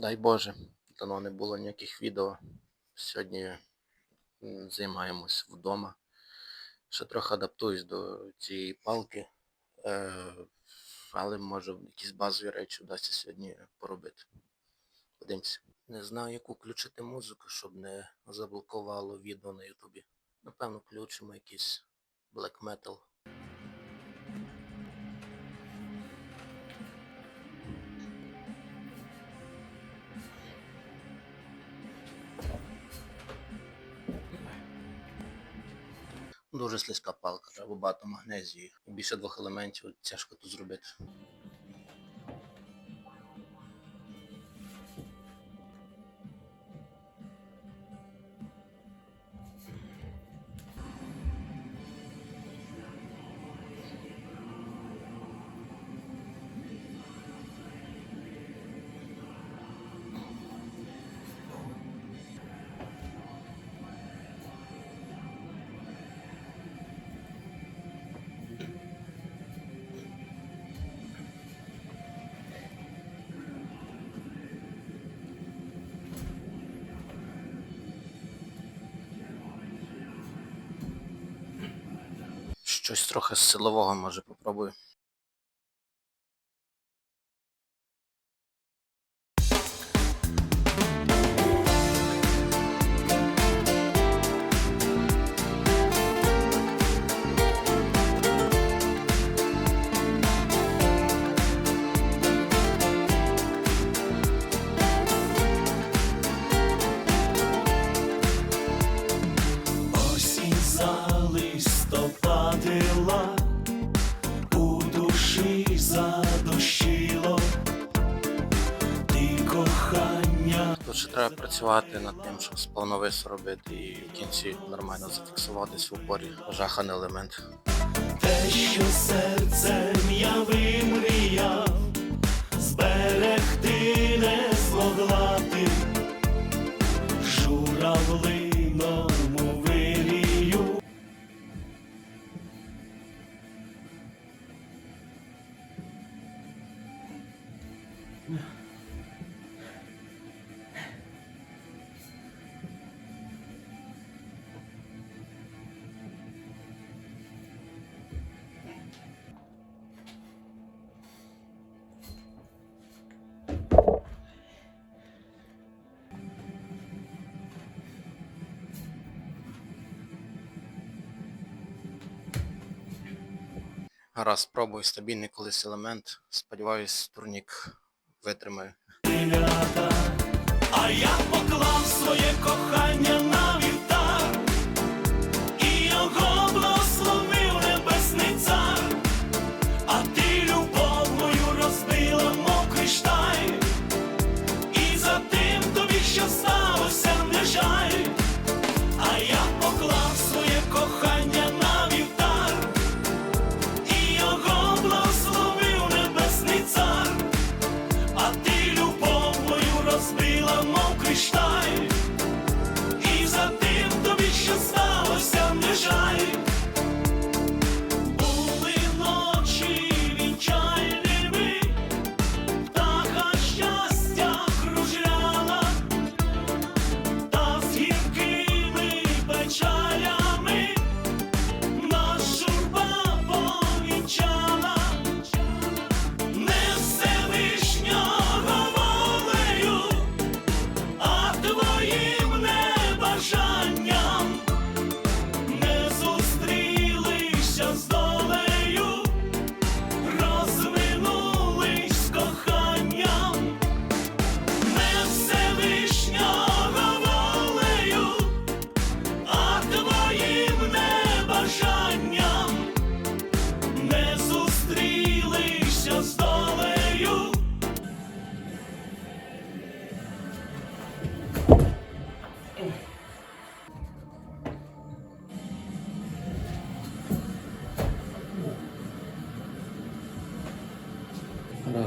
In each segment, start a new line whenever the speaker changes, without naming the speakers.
Дай Боже, давно не було ніяких відео. Сьогодні займаємось вдома. Ще трохи адаптуюсь до цієї палки. Е, але може якісь базові речі вдасться сьогодні поробити. Подивимося. Не знаю, яку включити музику, щоб не заблокувало відео на Ютубі. Напевно, включимо якийсь black metal. Дуже слизька палка, треба багато магнезії. Більше двох елементів тяжко тут зробити. Щось трохи з силового може попробую.
Залистопадила, у душі задощило, ти кохання.
Тут ще треба працювати над тим, щоб сповновис робити і в кінці нормально зафіксуватись в упорі. Жаханий елемент.
Те, що серцем я
Раз спробую стабільний колись елемент. Сподіваюсь, турнік витримає.
а я поклав своє кохання на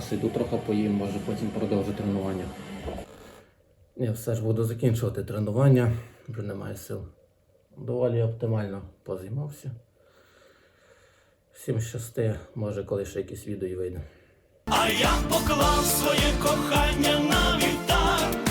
Раз, іду трохи поїм, може потім продовжу тренування. Я все ж буду закінчувати тренування, вже немає сил. Доволі оптимально позаймався. Всім щасти, може коли ще якісь відео і вийде.
А я поклав своє кохання на вівтар,